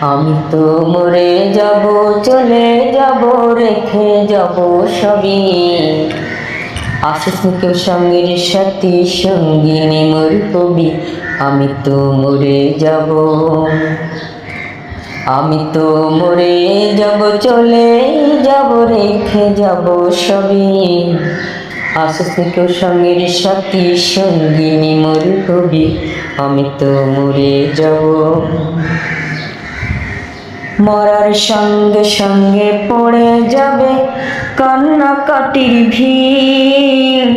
আমি তো মরে যাব, চলে যাব, রেখে যাব সবই। আসিস কেউ সঙ্গের সাথী, সঙ্গিনী মোর কবি, আমি তো মরে যাব। আমি তো মরে যাব, চলে যাব, রেখে যাব সবই। আসিস কেউ সঙ্গের সাথী, সঙ্গিনী মোর কবি, আমি তো মরে যাব। মরার সঙ্গে সঙ্গে পড়ে যাবে কান্নাকাটির ভিড়।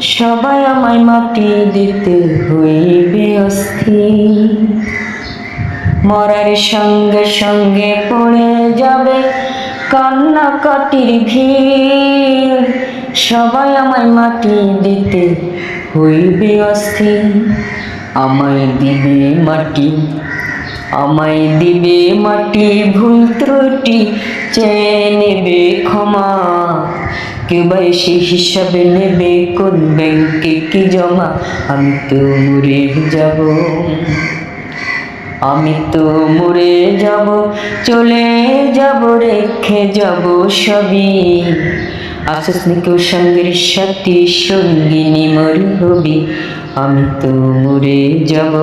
সবাই আমায় মাটি দিতে হইবে অস্থির। মরার সঙ্গে সঙ্গে পড়ে যাবে কান্নাকাটির ভিড়। সবাই আমায় মাটি দিতে হইবে অস্থির। আমায় দিবে মাটি। আমায় দিবে মাটি, ভুল ত্রুটি চেয়ে নেবে ক্ষমা। বা সে হিসাবে নেবে কোন ব্যাংকে কি জমা। আমি তো মরে যাব। আমি তো মরে যাব, চলে যাব, রেখে যাব সবই। আসিস কেউ সঙ্গের সাথী সঙ্গিনী মর হবি আমি তো মরে যাব।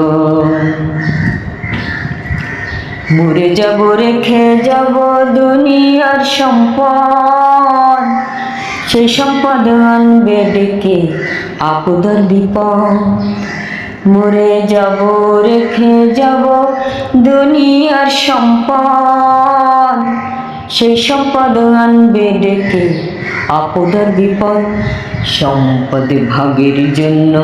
মরে যাব রেখে যাব দুনিয়ার সম্পদ। সেই সম্পদ আনবে ডেকে আপদার বিপদ। মরে যাব রেখে যাব দুনিয়ার সম্পদ। সেই সম্পদ আনবে ডেকে আপদার বিপদ সম্পদ ভাগের জন্য,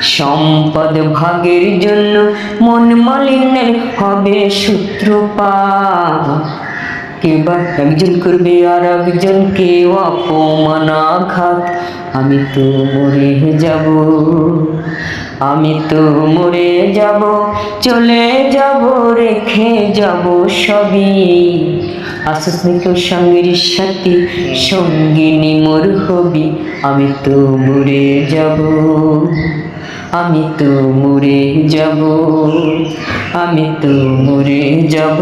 সম্পদ ভাগের জন্য মন মালিন্যের হবে সূত্রপাত কেবা একজন করবে আর একজনকে অপমানাঘাত আমি তো মরে যাব, আমি তো মরে যাব, চলে যাব, রেখে যাব সবই। আসাস কেউ সঙ্গের সাথে সঙ্গিনী মোর হবি, আমি তো মরে যাব। আমি তো মরে যাব। আমি তো মরে যাব।